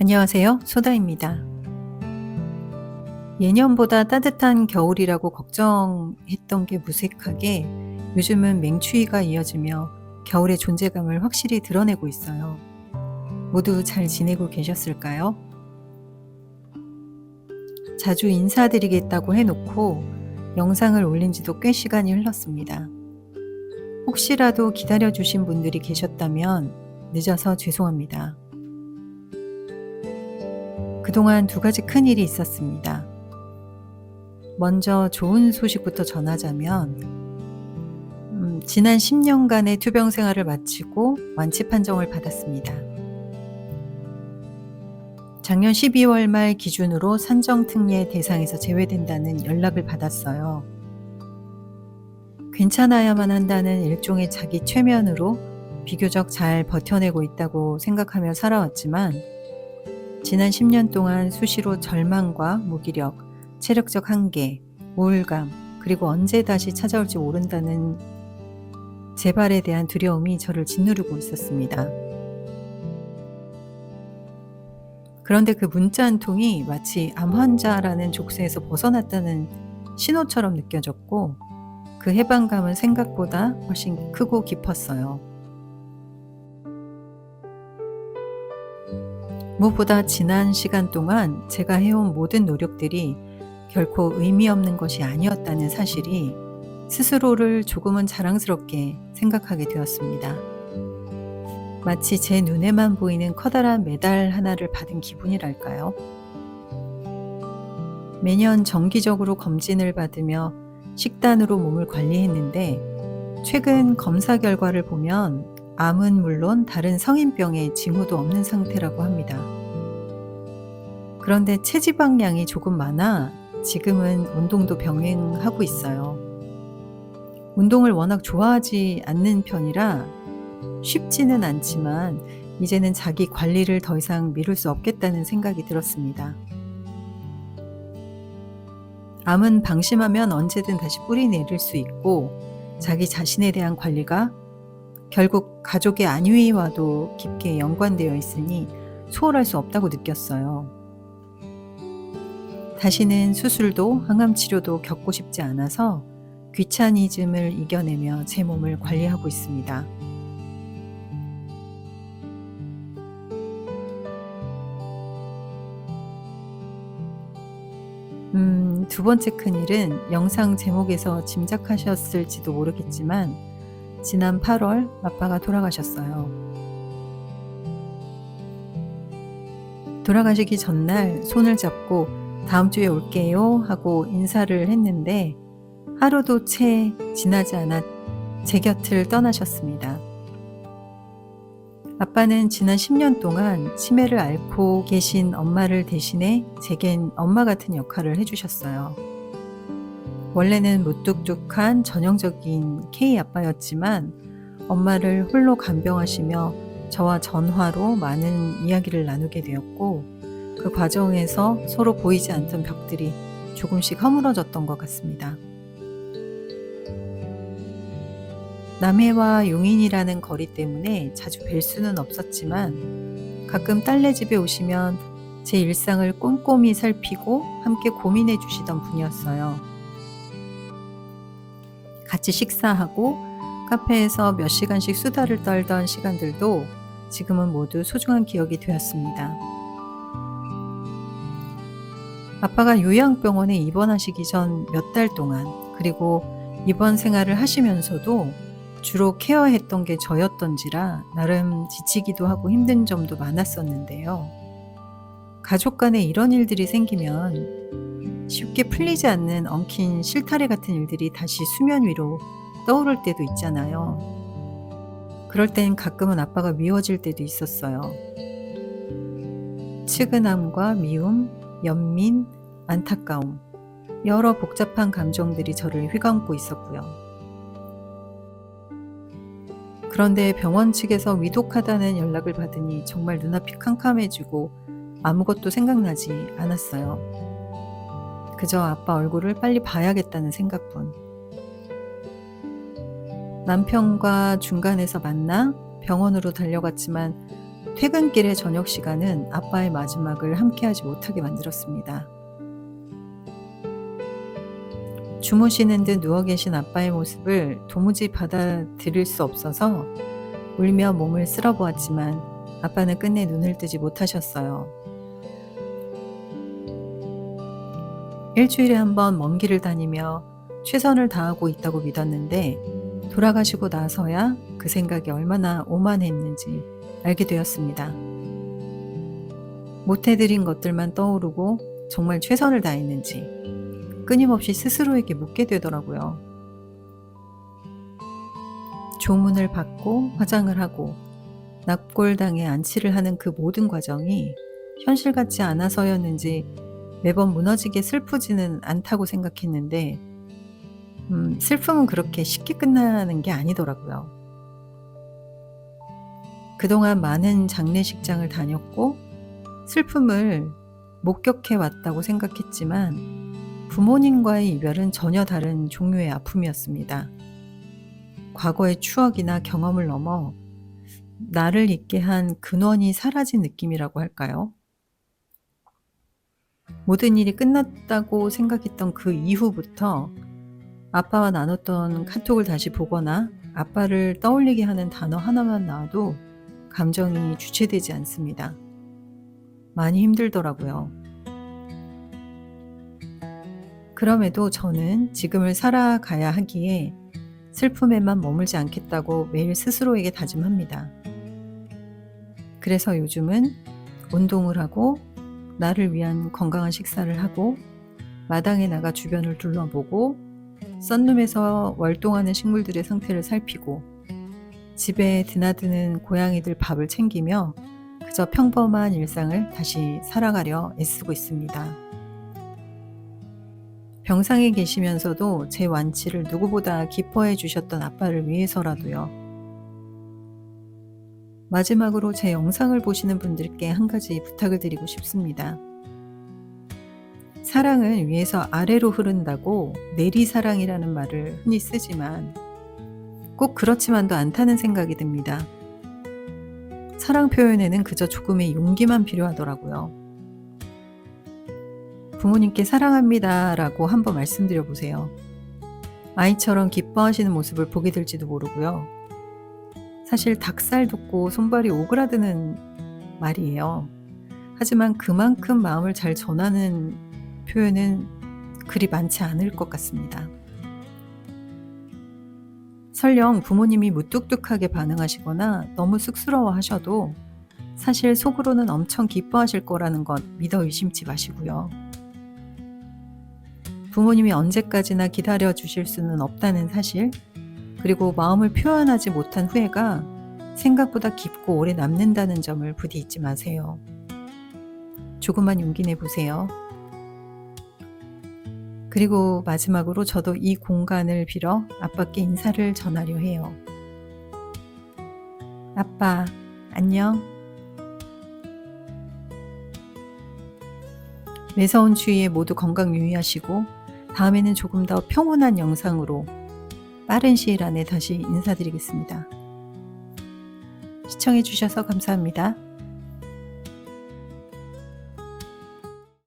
안녕하세요. 소다입니다. 예년보다 따뜻한 겨울이라고 걱정했던 게 무색하게 요즘은 맹추위가 이어지며 겨울의 존재감을 확실히 드러내고 있어요. 모두 잘 지내고 계셨을까요? 자주 인사드리겠다고 해놓고 영상을 올린 지도 꽤 시간이 흘렀습니다. 혹시라도 기다려주신 분들이 계셨다면 늦어서 죄송합니다. 그동안 두 가지 큰 일이 있었습니다. 먼저 좋은 소식부터 전하자면, 음, 지난 10년간의 투병 생활을 마치고 완치 판정을 받았습니다. 작년 12월 말 기준으로 산정특례 대상에서 제외된다는 연락을 받았어요. 괜찮아야만 한다는 일종의 자기 최면으로 비교적 잘 버텨내고 있다고 생각하며 살아왔지만, 지난 10년 동안 수시로 절망과 무기력, 체력적 한계, 우울감, 그리고 언제 다시 찾아올지 모른다는 재발에 대한 두려움이 저를 짓누르고 있었습니다. 그런데 그 문자 한 통이 마치 암 환자라는 족쇄에서 벗어났다는 신호처럼 느껴졌고, 그 해방감은 생각보다 훨씬 크고 깊었어요. 무엇보다 지난 시간 동안 제가 해온 모든 노력들이 결코 의미 없는 것이 아니었다는 사실이 스스로를 조금은 자랑스럽게 생각하게 되었습니다. 마치 제 눈에만 보이는 커다란 메달 하나를 받은 기분이랄까요? 매년 정기적으로 검진을 받으며 식단으로 몸을 관리했는데 최근 검사 결과를 보면 암은 물론 다른 성인병의 징후도 없는 상태라고 합니다. 그런데 체지방량이 조금 많아 지금은 운동도 병행하고 있어요. 운동을 워낙 좋아하지 않는 편이라 쉽지는 않지만 이제는 자기 관리를 더 이상 미룰 수 없겠다는 생각이 들었습니다. 암은 방심하면 언제든 다시 뿌리 내릴 수 있고 자기 자신에 대한 관리가 결국 가족의 안위와도 깊게 연관되어 있으니 소홀할 수 없다고 느꼈어요. 다시는 수술도 항암 치료도 겪고 싶지 않아서 귀차니즘을 이겨내며 제 몸을 관리하고 있습니다. 음, 두 번째 큰일은 영상 제목에서 짐작하셨을지도 모르겠지만 지난 8월 아빠가 돌아가셨어요. 돌아가시기 전날 손을 잡고 다음 주에 올게요 하고 인사를 했는데 하루도 채 지나지 않아 제 곁을 떠나셨습니다. 아빠는 지난 10년 동안 치매를 앓고 계신 엄마를 대신해 제겐 엄마 같은 역할을 해주셨어요. 원래는 무뚝뚝한 전형적인 K 아빠였지만 엄마를 홀로 간병하시며 저와 전화로 많은 이야기를 나누게 되었고 그 과정에서 서로 보이지 않던 벽들이 조금씩 허물어졌던 것 같습니다. 남해와 용인이라는 거리 때문에 자주 뵐 수는 없었지만 가끔 딸네 집에 오시면 제 일상을 꼼꼼히 살피고 함께 고민해 주시던 분이었어요. 같이 식사하고 카페에서 몇 시간씩 수다를 떨던 시간들도 지금은 모두 소중한 기억이 되었습니다. 아빠가 요양병원에 입원하시기 전 몇 달 동안 그리고 입원 생활을 하시면서도 주로 케어했던 게 저였던지라 나름 지치기도 하고 힘든 점도 많았었는데요. 가족 간에 이런 일들이 생기면 쉽게 풀리지 않는 엉킨 실타래 같은 일들이 다시 수면 위로 떠오를 때도 있잖아요. 그럴 땐 가끔은 아빠가 미워질 때도 있었어요. 측은함과 미움, 연민, 안타까움, 여러 복잡한 감정들이 저를 휘감고 있었고요. 그런데 병원 측에서 위독하다는 연락을 받으니 정말 눈앞이 캄캄해지고 아무것도 생각나지 않았어요. 그저 아빠 얼굴을 빨리 봐야겠다는 생각뿐. 남편과 중간에서 만나 병원으로 달려갔지만 퇴근길의 저녁 시간은 아빠의 마지막을 함께하지 못하게 만들었습니다. 주무시는 듯 누워 계신 아빠의 모습을 도무지 받아들일 수 없어서 울며 몸을 쓸어 보았지만 아빠는 끝내 눈을 뜨지 못하셨어요. 일주일에 한 번 먼 길을 다니며 최선을 다하고 있다고 믿었는데 돌아가시고 나서야 그 생각이 얼마나 오만했는지 알게 되었습니다. 못해드린 것들만 떠오르고 정말 최선을 다했는지 끊임없이 스스로에게 묻게 되더라고요. 조문을 받고 화장을 하고 납골당에 안치를 하는 그 모든 과정이 현실 같지 않아서였는지 매번 무너지게 슬프지는 않다고 생각했는데 음, 슬픔은 그렇게 쉽게 끝나는 게 아니더라고요. 그동안 많은 장례식장을 다녔고 슬픔을 목격해 왔다고 생각했지만 부모님과의 이별은 전혀 다른 종류의 아픔이었습니다. 과거의 추억이나 경험을 넘어 나를 잊게 한 근원이 사라진 느낌이라고 할까요? 모든 일이 끝났다고 생각했던 그 이후부터 아빠와 나눴던 카톡을 다시 보거나 아빠를 떠올리게 하는 단어 하나만 나와도 감정이 주체되지 않습니다. 많이 힘들더라고요. 그럼에도 저는 지금을 살아가야 하기에 슬픔에만 머물지 않겠다고 매일 스스로에게 다짐합니다. 그래서 요즘은 운동을 하고 나를 위한 건강한 식사를 하고 마당에 나가 주변을 둘러보고 썬룸에서 월동하는 식물들의 상태를 살피고 집에 드나드는 고양이들 밥을 챙기며 그저 평범한 일상을 다시 살아가려 애쓰고 있습니다. 병상에 계시면서도 제 완치를 누구보다 기뻐해 주셨던 아빠를 위해서라도요. 마지막으로 제 영상을 보시는 분들께 한 가지 부탁을 드리고 싶습니다. 사랑은 위에서 아래로 흐른다고 내리사랑이라는 말을 흔히 쓰지만 꼭 그렇지만도 않다는 생각이 듭니다. 사랑 표현에는 그저 조금의 용기만 필요하더라고요. 부모님께 사랑합니다 라고 한번 말씀드려 보세요. 아이처럼 기뻐하시는 모습을 보게 될지도 모르고요. 사실 닭살 돋고 손발이 오그라드는 말이에요. 하지만 그만큼 마음을 잘 전하는 표현은 그리 많지 않을 것 같습니다. 설령 부모님이 무뚝뚝하게 반응하시거나 너무 쑥스러워 하셔도 사실 속으로는 엄청 기뻐하실 거라는 것 믿어 의심치 마시고요. 부모님이 언제까지나 기다려 주실 수는 없다는 사실, 그리고 마음을 표현하지 못한 후회가 생각보다 깊고 오래 남는다는 점을 부디 잊지 마세요. 조금만 용기 내 보세요. 그리고 마지막으로 저도 이 공간을 빌어 아빠께 인사를 전하려 해요. 아빠, 안녕. 매서운 추위에 모두 건강 유의하시고 다음에는 조금 더 평온한 영상으로 빠른 시일 안에 다시 인사드리겠습니다. 시청해 주셔서 감사합니다.